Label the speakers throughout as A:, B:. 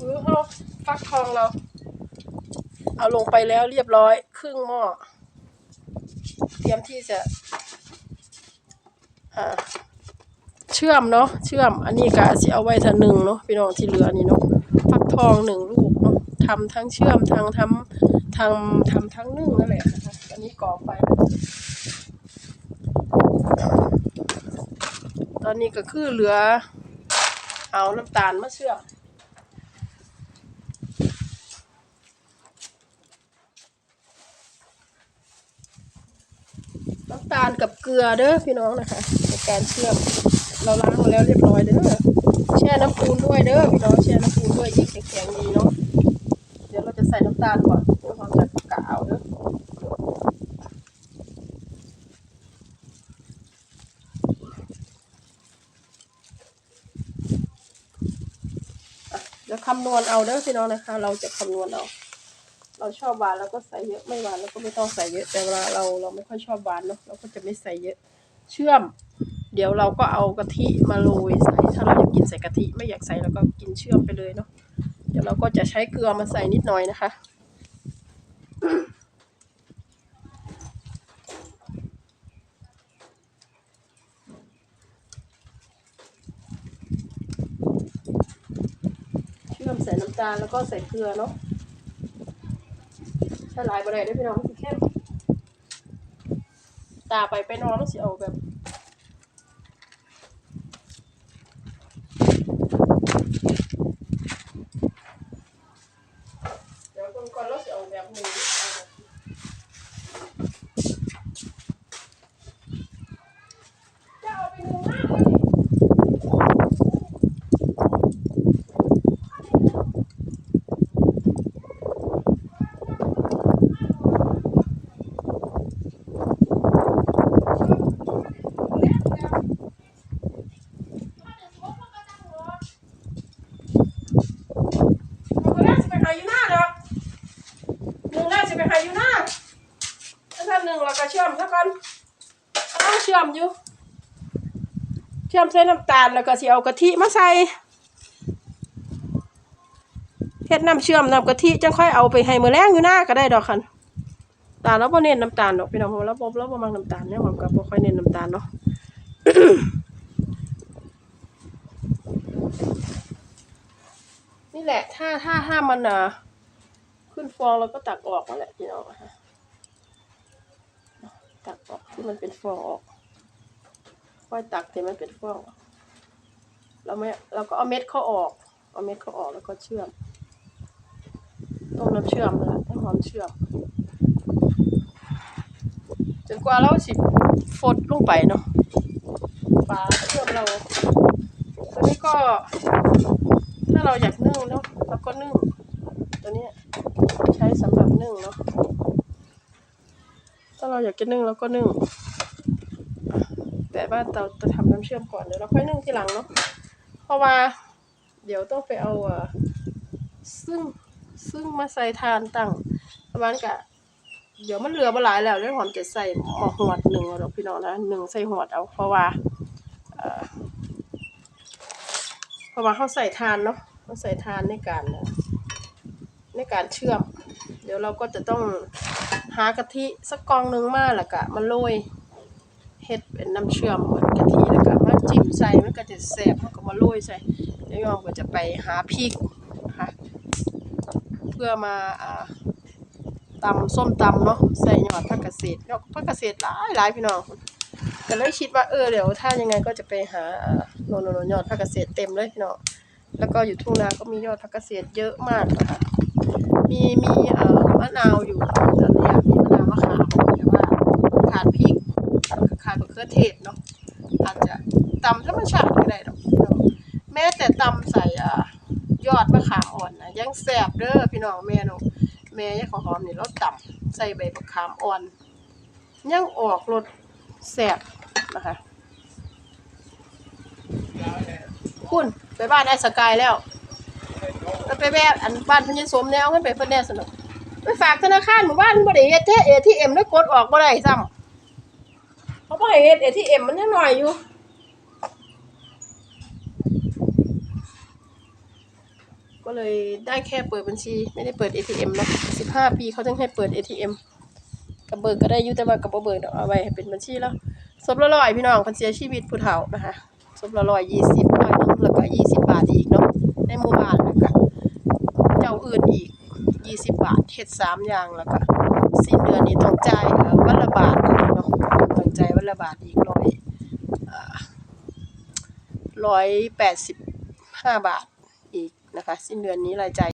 A: หรือเอาฟักทองเรา เอาลงไปแล้วเรียบร้อย ครึ่งหม้อ เตรียมที่จะเชื่อมเนาะเชื่อม อันนี้ก็สิเอาไว้ทาหนึ่งเนาะพี่น้องที่เหลือนี่เนาะฟักทองหนึ่งลูกเนาะทำทั้งเชื่อมทางทำทำทำทั้งนึ่งนั่นแหละนะคะอันนี้ก่อไฟตอนนี้ก็คือเหลือ เอาน้ำตาลมาเชื่อมำตาลกับเกลือเด้อพี่น้องนะคะในการเชื่อมเราล้างมาแล้วเรียบร้อยเด้อแช่น้ำปูนด้วยเด้อพี่น้องแช่น้ำปูนด้วยยิ่งแข็งๆดีเนาะเดี๋ยวเราจะใส่น้ำตาลก่อนเพื่อความจะกะเอาเด้ออะเดี๋ยวคำนวณเอาเด้อพี่น้องนะคะ เราจะคำนวณเอา เราชอบหวานเราก็ใส่เยอะไม่หวานเราก็ไม่ต้องใส่เยอะ แต่เวลาเราเราไม่ค่อยชอบหวานเนาะเราก็จะไม่ใส่เยอะ เชื่อม เดี๋ยวเราก็เอากะทิมาโรยใส่ถ้าเราอยากกินใส่กะทิไม่อยากใส่เราก็กินเชื่อมไปเลยเนาะเดี๋ยวเราก็จะใช้เกลือมาใส่นิดหน่อยนะคะเชื่อมใส่น้ำตาลแล้วก็ใส่เกลือเนาะ ลายบะได้ด้วยพี่น้องมันสิเข้มตาไปไปนอนแล้วสิเอาแบบ เดี๋ยวคนก่อนเราสิเอาแบบหมูเอาแบบจะเอาไปหนึ่งมากเลย คนแรกจะไปหาอยู่หน้าดอกหนึ่งแรกจะไปหาอยู่หน้า ถ้าท่านหนึ่งเราก็เชื่อมซะก่อนต้องเชื่อมอยู่ เชื่อมใส่น้ำตาลแล้วก็สิเอากะทิมาใส่เฮ็ดน้ำเชื่อมน้ำกะทิจังค่อยเอาไปให้มือแรงอยู่หน้าก็ได้ดอกคันตาเราบ่เน้นน้ำตาลดอกพี่น้องเราะเราบ่เราบ่มักน้ำตาลเนี่ยหอมก็บ่ค่อยเน้นน้ำตาลเนาะนี่แหละถ้าถ้าถ้ามันอะขึ้นฟองเราก็ตักออกมาแหละพี่น้องนะคะ ตักออกที่มันเป็นฟองออกค่อยตักที่มันเป็นฟองเราไม่เราก็เอาเม็ดเขาออก เอาเม็ดเขาออกแล้วก็เชื่อมต้มน้ำเชื่อมละให้หอมเชื่อมจนกว่าเราสิฟดลงไปเนาะปลาเชื่อมเราตอนนี้ก็ ถ้าเราอยากนึ่งเนาะเราก็นึ่งตัวนี้ใช้สำหรับนึ่งเนาะ ถ้าเราอยากจะนึ่งเราก็นึ่ง แต่ว่าเราจะทำน้ำเชื่อมก่อนเดี๋ยวเราค่อยนึ่งทีหลังเนาะเพราะว่า เดี๋ยวต้องไปเอาอะซึ่งซึ่งมาใส่ทานตั้งประมาณกะเดี๋ยวมันเหลือมาหลายแล้วเรื่องหอมจะใส่หม้อหวดหนึ่งเอาพี่น้องนะหนึ่งใส่หวดเอาเพราะว่าเพราะว่าเขาใส่ทานเนาะเขาใส่ทานในการในการเชื่อม เดี๋ยวเราก็จะต้อง หากะทิสักกองหนึงมาแล้วก็มาโรยเฮ็ดเป็นน้ำเชื่อมเหมือนกะทิแล้วก็มาจิ้มใส่มันก็จะแซ่บมันก็มาโรยใส่เดี๋ยวยอมก็จะไปหาพริกนะคะเพื่อมาอ่าตำส้มตำเนาะใส่ยอดผักกาดเศษยอดผักกาดเศษหลายหลายพี่น้องก็เลยคิดว่าเออเดี๋ยวถ้ายังไงก็จะไปหาอ่าโนนโนยอดผักเกษตรเต็มเลยพี่น้องแล้วก็อยู่ทุ่งนาก็มียอดผักเกษตรเยอะมากนะคะ มีมีเอ่อมะนาวอยู่ตอนนี้มีมะนาวมะขามแต่ว่าขาดพริกขาดมะเขือเทศเนาะอาจจะตำธรรมชาติก็ได้ดอกพี่น้องแม้แต่ตำใส่อ่ายอดมะขามอ่อนนะยังแซ่บเด้อพี่น้องแม่หนูแม่ยายขอหอมนี่ราตำใส่ใบมะขามอ่อน ยังออกรสแซ่บนะคะคุณไปบ้านไอ้สกายแล้ว แล้วไปแวะอันบ้านพญสมแนวให้ไปเพิ่นแน่สนุกไปฝากธนาคารหมู่บ้านบ่ได้เฮ็ดแท้ ATM แล้วกดออกบ่ได้ซ้ำเขาบ่ให้เฮ็ด ATM มันยังน้อยอยู่ก็เลยได้แค่เปิดบัญชีไม่ได้เปิด ATM เนาะสิบห้าปีเขาถึงให้เปิด ATM กับเบิกก็ได้อยุ่แต่ว่ากับบ่เบิกดอกเอาไว้ให้เป็นบัญชีแล้วศพละร้อยพี่น้องคนเสียชีวิตผู้เฒ่านะคะศพละร้อยยี่สิบร้อยหนึงแล้วก็ยี่สิบบาทอีกเนาะ ในหมู่บ้านแล้วก็เจ้าอื่นอีกยี่สิบบาทเฮ็ดสามอย่างแล้วก็สิ้นเดือนนี้ต้องจ่ายวันละบาทเนาะต้องจ่ายวันละบาทอีกร้อยร้อยแปดสิบห้าบาทอีกนะคะ สิ้นเดือนนี้รายจ่าย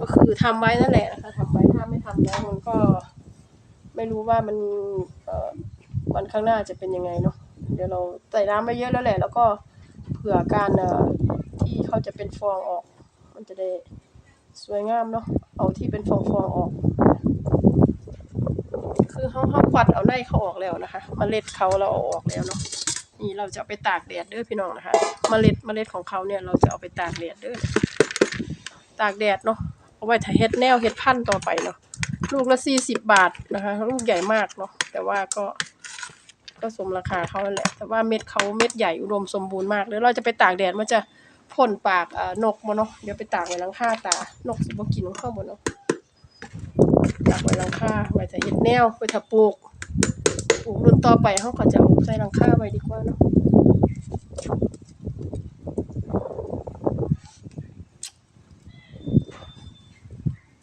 A: ก็คือทำไว้นั่นแหละนะคะทำไว้ถ้าไม่ทำแล้วมันก็ไม่รู้ว่ามันเอ่อวันข้างหน้าจะเป็นยังไงเนาะเดี๋ยวเราใส่น้ำไปเยอะแล้วแหละ แล้วก็เผื่อการเอ่อ ที่เขาจะเป็นฟองออก มันจะได้สวยงามเนาะเอาที่เป็นฟองฟองออก คือเขาเขาควัดเอาในเขาออกแล้วนะคะเมล็ดเขาเราเอาออกแล้วเนาะนี่เราจะเอาไปตากแดดเด้อพี่น้องนะคะเมล็ดเมล็ดของเขาเนี่ยเราจะเอาไปตากแดดเด้อตากแดดเนาะเอาไว้ถ้ายเฮ็ดแนวเฮ็ดพันต่อไปเนาะลูกละสี่สิบบาทนะคะลูกใหญ่มากเนาะแต่ว่าก็ก็สมราคาเขาแหละ แต่ว่าเม็ดเขาเม็ดใหญ่อุดมสมบูรณ์มากเดี๋ยวเราจะไปตากแดดมันจะ พ่นปากอ่นกมาเนาะเดี๋ยวไปตากไว้หลังคาตานกสิบ่กินข้างบนเนาะตากไว้หลังคาไว้จะเห็ดแนวไว้ถ้าปลูกปลูกรุ่นต่อไปเขาก็จะเอาใส่หลังคาไว้ดีกว่าเนาะ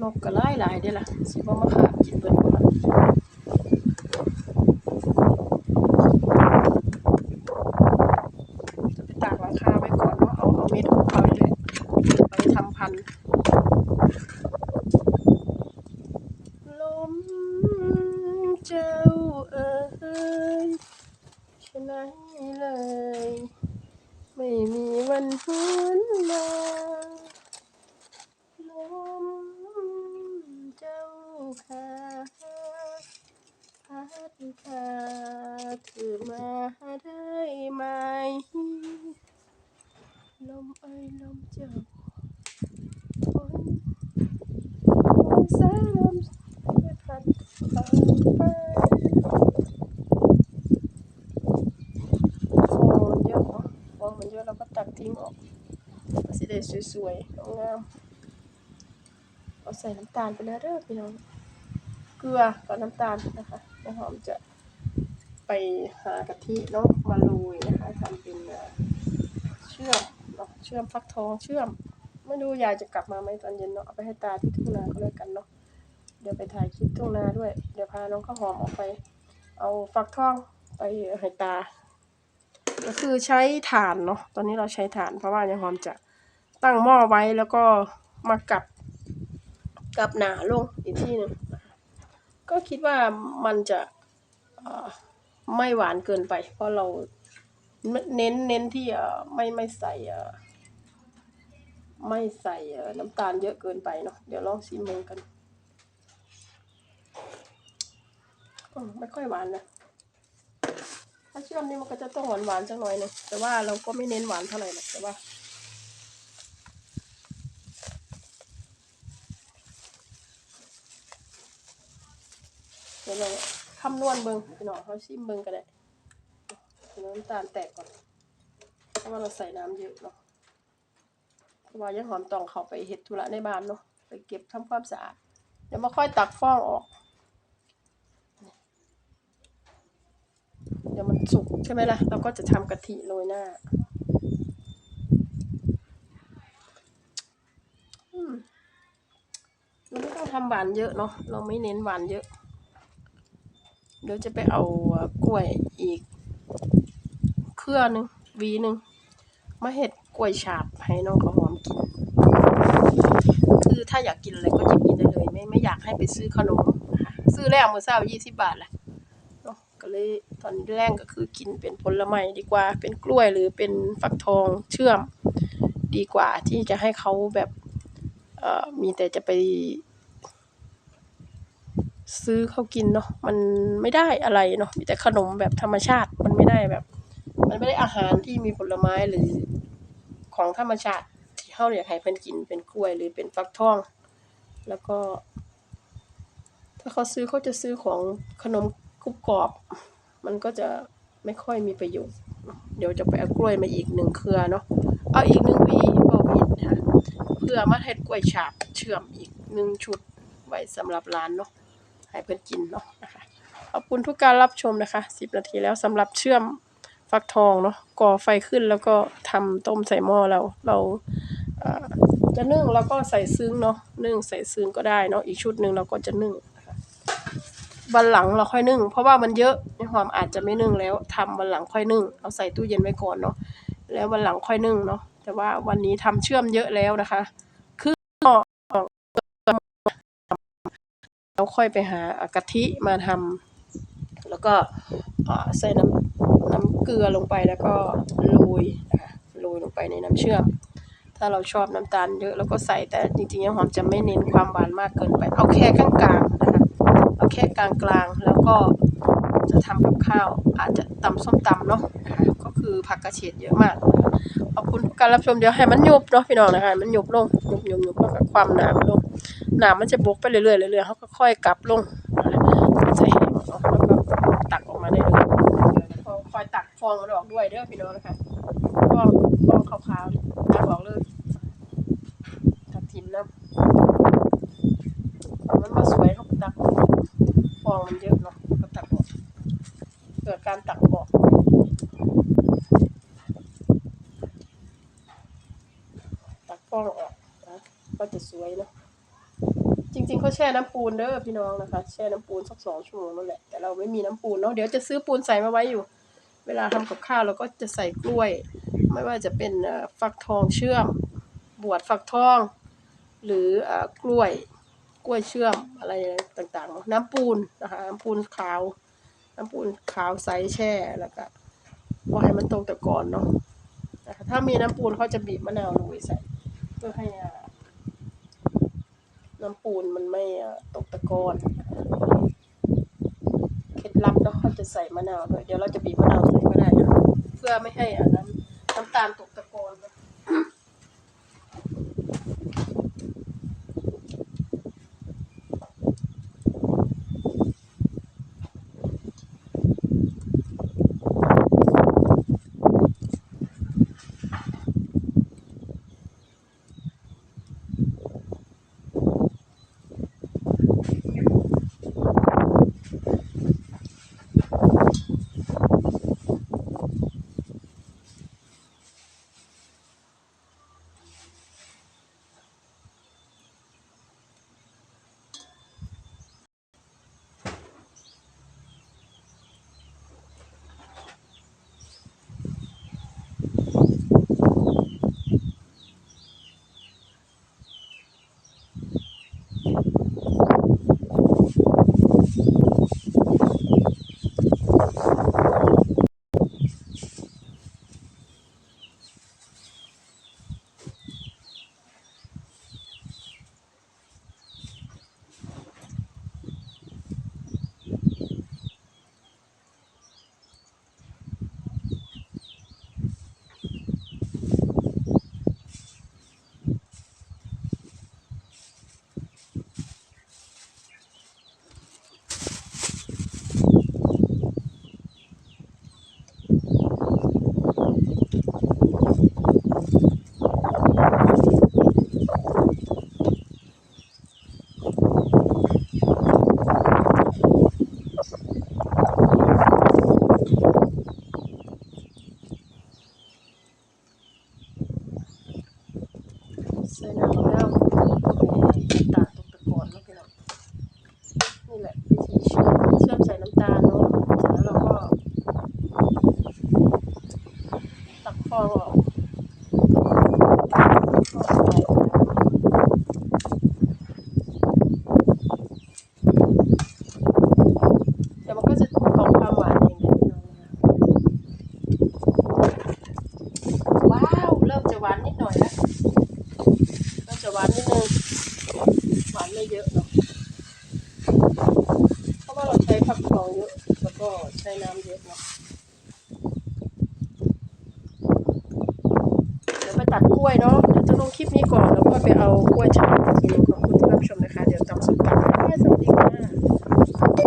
A: นกก็หลายหลายเด้ล่ะสิบ่มาขากินเบิดบ่ล่ะจะไปตากหลังคาไว้ก่อนเนาะเอาเอาเม็ดของเขานี่แหละเอาไปทำพันธุ์ลมเจ้าเอ๋ยชะไหนเลย ไม่มีวันหวนมาลมเจ้าค่ะพัดพาเธอมาได้ไหมลมเอ้ยลมเจ้าฝนฝนสายลมไม่พัดผ่าไปฟองมันเยอะเนาะฟอง มันเยอะเราก็ตักทิ้งออกก็สิได้สวยๆงามเอาใส่น้ำตาลไปแล้วเด้อพี่น้อง เกลือกับน้ำตาลนะคะแล้วหอมจะไปหากะทิเนาะมาโรยนะคะทำเป็นเอ่อเชื่อมเนาะเชื่อมฟักทองเชื่อมไม่รู้ยายจะกลับมาไหมตอนเย็นเนาะเอาไปให้ตาที่ทุ่งนาก็แล้วกันเนาะเดี๋ยวไปถ่ายคลิปทุ่งนาด้วย เดี๋ยวพาน้องข้าวหอมออกไป เอาฟักทองไปให้ตา ก็คือใช้ถ่านเนาะตอนนี้เราใช้ถ่านเพราะว่ายายหอมจะตั้งหม้อไว้แล้วก็มากับกับหนาลงอีกที่หนึ่งก็คิดว่ามันจะไม่หวานเกินไป เพราะเราเน้นเน้นที่ไม่ไม่ใส่ไม่ใส่น้ำตาลเยอะเกินไปเนาะเดี๋ยวลองชิมมงกันไม่ค่อยหวานนะ ถ้าเชื่อมนี่มันก็จะต้องหวานหวานๆสักหน่อยหนึงแต่ว่าเราก็ไม่เน้นหวานเท่าไหร่หรอกแต่ว่าเดี๋ยวเราคำนวณเบิงพี่น้องเขาชิมเบิงก็ได้เดี๋ยน้ำตาลแตกก่อน เพราะว่าเราใส่น้ำเยอะเนาะเพราะว่ายังหอมตองเขาไปเฮ็ดธุระในบ้านเนาะไปเก็บทำความสะอาด เดี๋ยวมาค่อยตักฟองออก เดี๋ยวมัน สุกใช่ไหมล่ะ เราก็จะทำกะทิโรยหน้าเราไม่ต้องทำหวานเยอะเนาะเราไม่เน้นหวานเยอะ เดี๋ยวจะไปเอากล้วยอีก เครือหนึ่งวีหนึ่งมาเห็ดกล้วยฉาบให้น้องข้าวหอมกิน คือถ้าอยากกินอะไรก็หยิบกินได้เลยไม่ไม่อยากให้ไปซื้อขนม ซื้อแล้วมือเช้ายี่สิบบาทแหละเนาะก็เลย ตอนแรกก็คือกินเป็นผลไม้ดีกว่า เป็นกล้วยหรือเป็นฟักทองเชื่อมดีกว่าที่จะให้เขาแบบเอ่อมีแต่จะไป ซื้อเขากินเนาะมันไม่ได้อะไรเนาะมีแต่ขนมแบบธรรมชาติมันไม่ได้แบบ มันไม่ได้อาหารที่มีผลไม้หรือของธรรมชาติที่เขาอยากให้เพิ่นกินเป็นกล้วยหรือเป็นฟักทอง แล้วก็ ถ้าเขาซื้อเขาจะซื้อของขนมกรุบกรอบ มันก็จะไม่ค่อยมีประโยชน์ เดี๋ยวจะไปเอากล้วยมาอีกหนึ่งเครือเนาะ เอาอีกหนึ่งวีก็ผินะคะลือมาเฮ็ดกล้วยฉาบเชื่อมอีกหนึ่งชุดไว้สำหรับร้านเนาะ ให้เพิ่อนกินเนาะนะคะขอบคุณทุกการรับชมนะคะ 10 นาทีแล้วสำหรับเชื่อมฟักทองเนาะ ก่อไฟขึ้นแล้วก็ทำต้มใส่หม้อเรา เราจะนึ่งแล้วก็ใส่ซึ้งเนาะ นึ่งใส่ซึ้งก็ได้เนาะ อีกชุดหนึ่งเราก็จะนึ่ง วันหลังเราค่อยนึ่ง เพราะว่ามันเยอะในความอาจจะไม่นึ่งแล้วทำวันหลังค่อยนึ่ง เอาใส่ตู้เย็นไว้ก่อนเนาะแล้ววันหลังค่อยนึ่งเนาะแต่ว่าวันนี้ทำเชื่อมเยอะแล้วนะคะคือเราค่อยไปหากะทิมาทำแล้วก็ใส่น้ำน้ำเกลือลงไปแล้วก็โรยนะคะโรยลงไปในน้ำเชื่อม ถ้าเราชอบน้ำตาลเยอะเราก็ใส่แต่จริงๆแล้วหอมจะไม่เน้นความหวานมากเกินไป เอาแค่กลางๆน แค่กลางๆ แล้วก็จะทำกับข้าว อาจจะตำส้มตำเนาะนะคะก็คือผักกระเฉดเยอะมาก ขอบคุณการรับชมเดี๋ยวให้มันยุบเนาะพี่น้องนะคะมันยุบลงยุบยุบยุบแล้วก็ความหนามลงหนามันจะบกไปเรื่อยๆเรื่อยๆเขาก็ค่อยกลับลงจะแห้งเนแล้วก็ตักออกมาได้เลยคอยตักฟองมันออกด้วยเด้อพี่น้องนะคะฟองฟองขาวๆเนี่ยตักออกเลยตักทิมน้ำมันมาสวยเขาก็ตักออก ฟองมันเยอะเนาะก็ตักออกเกิดการตักออกตักฟองออกนะก็จะสวยเนาะจริงๆเขาแช่น้ำปูนเด้อพี่น้องนะคะ แช่น้ำปูนสักสองชั่วโมงนั่นแหละแต่เราไม่มีน้ำปูนเนาะเดี๋ยวจะซื้อปูนใส่มาไว้อยู่ เวลาทำกับข้าวเราก็จะใส่กล้วย ไม่ว่าจะเป็นฟักทองเชื่อม บวชฟักทอง หรือกล้วยกล้วยเชื่อมอะไรต่างๆ น้ำปูนนะคะน้ำปูนขาว น้ำปูนขาวใสแช่แล้วก็ว่าให้มันตรงแตะกอนเนาะถ้ามีน้ำปูนเขาจะบีบมะนาวลงไปใส่ เพื่อให้อ่า น้ำปูนมันไม่อาตกตะกอนเคล็ดลับเนาะเขาจะใส่มะนาวด้วยเดี๋ยวเราจะบีบมะนาวใส่ก็ได้นะเพื่อไม่ให้อ่าน้ำน้ำตาลตก